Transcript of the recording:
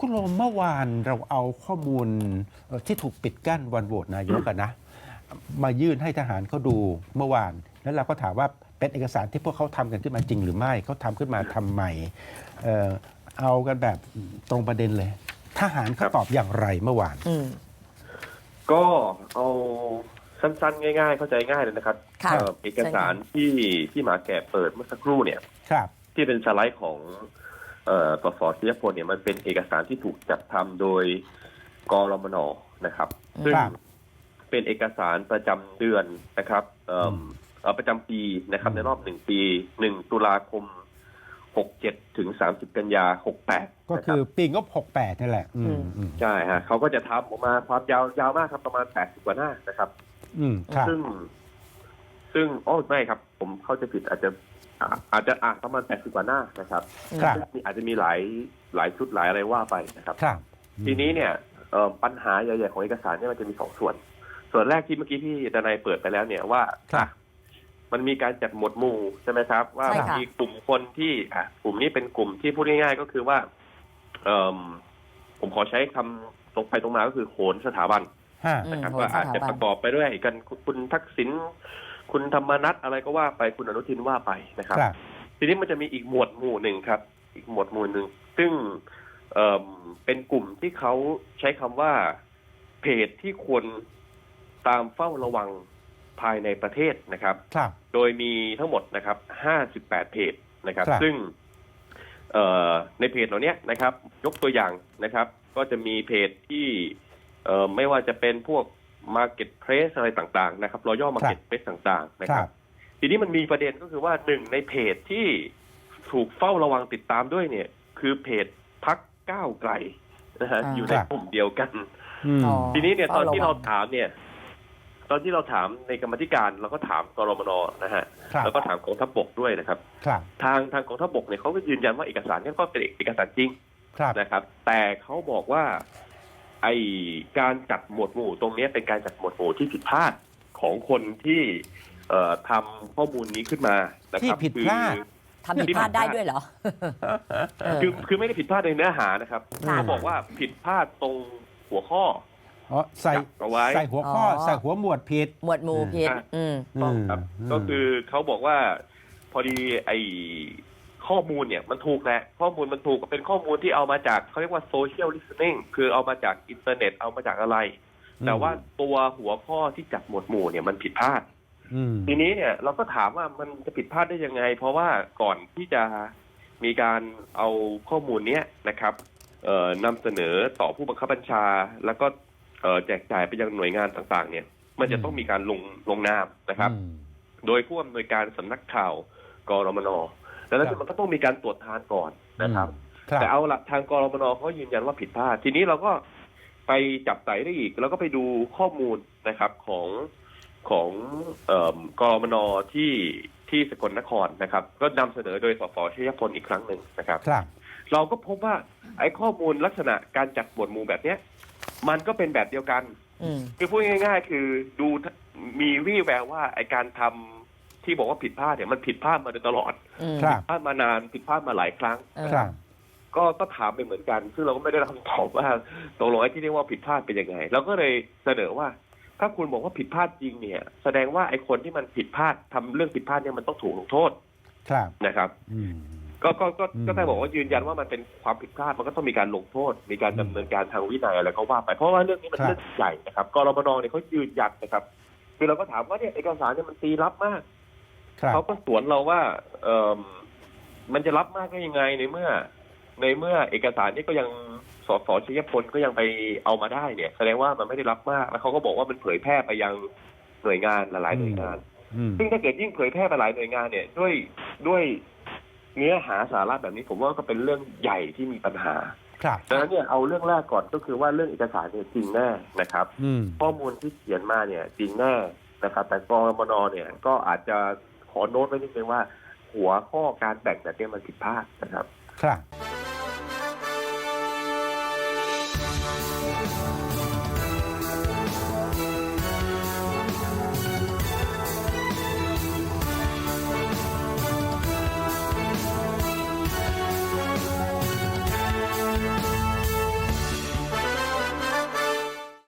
คุณโรมเมื่อวานเราเอาข้อมูลเอ่อที่ถูกปิดกั้นวันโหวตนายกกันนะ มายื่นให้ทหารเขาดูเมื่อวาน แล้วเราก็ถามว่าเป็นเอกสารที่พวกเขาทำกันขึ้นมาจริงหรือไม่เขาทำขึ้นมาทำใหม่เอ่อเอากันแบบตรงประเด็นเลย ทหารเขาตอบอย่างไรเมื่อวานอืมก็เอาสั้นๆ ง่าย ๆ เข้าใจง่ายเลยนะครับค่ะเอ่อเอกสารที่ที่หมาแกะเปิดเมื่อสักครู่เนี่ยครับที่เป็นสไลด์ของ เอ่อปสชยพลเนี่ยมันเป็นเอกสารที่ถูกจัดทำโดยกรมนนะครับ ซึ่งครับเป็นเอกสารประจำเดือนนะครับเอิ่มเอ่อประจำปีนะครับในรอบหนึ่งปีหนึ่งตุลาคมหกเจ็ดถึงสามสิบกันยาหกแปดก็คือปีงบ68นี่แหละอืมอืมใช่ฮะเขาก็จะทำออกมาความยาวยาวมากครับประมาณแปดสิบกว่าหน้านะครับ อืมครับซึ่ง ซึ่งโอ้ไม่ครับ ผมเข้าใจผิดอาจจะ อ่าอาจจะอ่านประมาณแปดสิบกว่าหน้านะครับครับซึ่งมีอาจจะมีหลายหลายชุดหลายอะไรว่าไปนะครับ ครับ ทีนี้เนี่ยเอ่อปัญหาใหญ่ๆของเอกสารเนี่ยมันจะมีสองส่วน ส่วนแรกที่เมื่อกี้พี่ดนายเปิดไปแล้วเนี่ยว่าครับมันมีการจัดหมวดหมู่ใช่ไหมครับ ว่าใช่ค่ะมีกลุ่มคนที่อะกลุ่มนี้เป็นกลุ่มที่พูดง่าย ๆ ก็คือว่าเอ่มผมขอใช้คำตรงไปตรงมาก็คือโหนสถาบันฮะอืมนะครับโหนว่าอาจสถาจะบันประกอบไปด้วยกันคุณทักษิณ คุณธรรมนัฐอะไรก็ว่าไปคุณอนุทินว่าไปนะครับ ครับ ทีนี้มันจะมีอีกหมวดหมู่หนึ่งครับ อีกหมวดหมู่หนึ่งซึ่งเอ่มเป็นกลุ่มที่เขาใช้คำว่าเพจที่ควรตามเฝ้าระวังภายในประเทศนะครับ ครับ โดยมีทั้งหมดนะครับ 58 เพจนะครับ ครับ ซึ่งเอ่อในเพจเหล่านี้นะครับ ยกตัวอย่างนะครับ ก็จะมีเพจที่เอ่อไม่ว่าจะเป็นพวก Marketplace อะไรต่างๆ นะครับรอย่อ Marketplace ต่างๆ นะคครัรับบทีนี้มันมีประเด็นก็คือว่าหนึ่งในเพจที่ถูกเฝ้าระวังติดตามด้วยเนี่ย คือเพจพักก้าวไกลนะฮะอ่าอยู่ในครับกลุ่มเดียวกันอืมอ๋อทีนี้เนี่ยตอนที่เราเฝ้าระวังถามเนี่ย ตอนที่เราถามในกรรมธิการเราก็ถามกรมนนะฮะครับแล้วก็ถามกองทัพบกด้วยนะครับครับ ทางทางกองทัพบกเนี่ยเขาก็ยืนยันว่าเอกสารเนี่ยก็เป็นเอกสารจริงครับนะครับ แต่เขาบอกว่า ไอการจัดหมวดหมู่ตรงเนี้ยเป็นการจัดหมวดหมู่ที่ผิดพลาดของคนที่เอ่อทำข้อมูลนี้ขึ้นมานะครับที่ผิดพลาด คือ ทำผิดพลาดได้ด้วยเหรอ เออ คือคือไม่ได้ผิดพลาดในเนื้อหานะครับค่ะ เขาบอกว่าผิดพลาดตรงหัวข้อ อ๋อใส่จับเอาไว้ ใส่หัวข้ออ๋อใส่หัวหมวดผิด หมวดหมู่ผิดอะอืม ต้องครับ อืม ก็คือเขาบอกว่าพอดีไอ ข้อมูลเนี่ยมันถูกแหละข้อมูลมันถูกเป็นข้อมูลที่เอามาจากเขาเรียกว่าโซเชียลลิส t ิ n งคือเอามาจากอินเทอร์เน็ตเอามาจากอะไร แต่ว่าตัวหัวข้อที่จัดหมวดหมู่เนี่ยมันผิดพลาดอืมทีนี้เนี่ยเราก็ถามว่ามันจะผิดพลาดได้ยังไง เพราะว่าก่อนที่จะมีการเอาข้อมูลเนี้ยนะครับเอ่อนำเสนอต่อผู้บังคับบัญชา แล้วก็เอ่อแจกจ่ายไปยังหน่วยงานต่าง ๆ เนี่ย มันจะต้องมีการลงลงนามนะครับอืมโดยผู้อำนวยการสำนักข่าวกรมน ดังนั้นครับมันก็ต้องมีการตรวจทานก่อนนะครับครับแต่เอาละทางกรมนเขายืนยันว่าผิดพลาด ทีนี้เราก็ไปจับไต่ได้อีก แล้วก็ไปดูข้อมูลนะครับของของเอิ่มกรมนที่ที่สกลนครนะครับ ก็นำเสนอโดยสสชยพลอีกครั้งหนึ่งนะครับครับ เราก็พบว่าไอ้ข้อมูลลักษณะการจัดหมวดหมู่แบบเนี้ย มันก็เป็นแบบเดียวกันอืมคือพูดง่าย ๆ คือดูมีวี่แววว่าไอการทำ ที่บอกว่าผิดพลาดเนี่ยมันผิดพลาดมาโดยตลอดอืมครับผิดพลาดมานานผิดพลาดมาหลายครั้ง เออ ครับ ก็ก็ถามไปเหมือนกัน ซึ่งเราก็ไม่ได้รับคำตอบว่าตกลงไอ้ที่เรียกว่าผิดพลาดเป็นยังไงเราก็เลยเสนอว่า ถ้าคุณบอกว่าผิดพลาดจริงเนี่ย แสดงว่าไอ้คนที่มันผิดพลาดทำเรื่องผิดพลาดเนี่ยมันต้องถูกลงโทษครับ นะครับ อืม ก็ก็ก็อืม ก็ได้บอกว่ายืนยันว่ามันเป็นความผิดพลาดมันก็ต้องมีการลงโทษ มีการดำเนินการทางวินัยอะไรก็ว่าไปเพราะว่าเรื่องนี้มันครับเรื่องใหญ่นะครับกรมนเนี่ยเขายืนยันนะครับคือเราก็ถามว่าเนี่ยเอกสารเนี่ยมันตีรับมากครับ เขาก็สวนเราว่าเออมันจะรับมากได้ยังไงในเมื่อ ในเมื่อเอกสารนี้ก็ยังสสชยพลก็ยังไปเอามาได้เนี่ย แสดงว่ามันไม่ได้รับมากแล้วเขาก็บอกว่ามันเผยแพร่ไปยังหน่วยงานหลายๆหน่วยงานอืมซึ่งถ้าเกิดยิ่งเผยแพร่ไปหลายหน่วยงานเนี่ย ด้วยด้วยเนื้อหาสาระแบบนี้ผมว่าก็เป็นเรื่องใหญ่ที่มีปัญหาครับดังนั้นเนี่ยเอาเรื่องแรกก่อนก็คือว่าเรื่องเอกสารเนี่ยจริงแน่นะครับอืมข้อมูลที่เขียนมาเนี่ยจริงแน่นะครับ แต่กรมนเนี่ยก็อาจจะ ขอโน้ตไว้นิดนึงว่า หัวข้อการแบ่งแบบนี้มันผิดพลาดนะครับ ครับ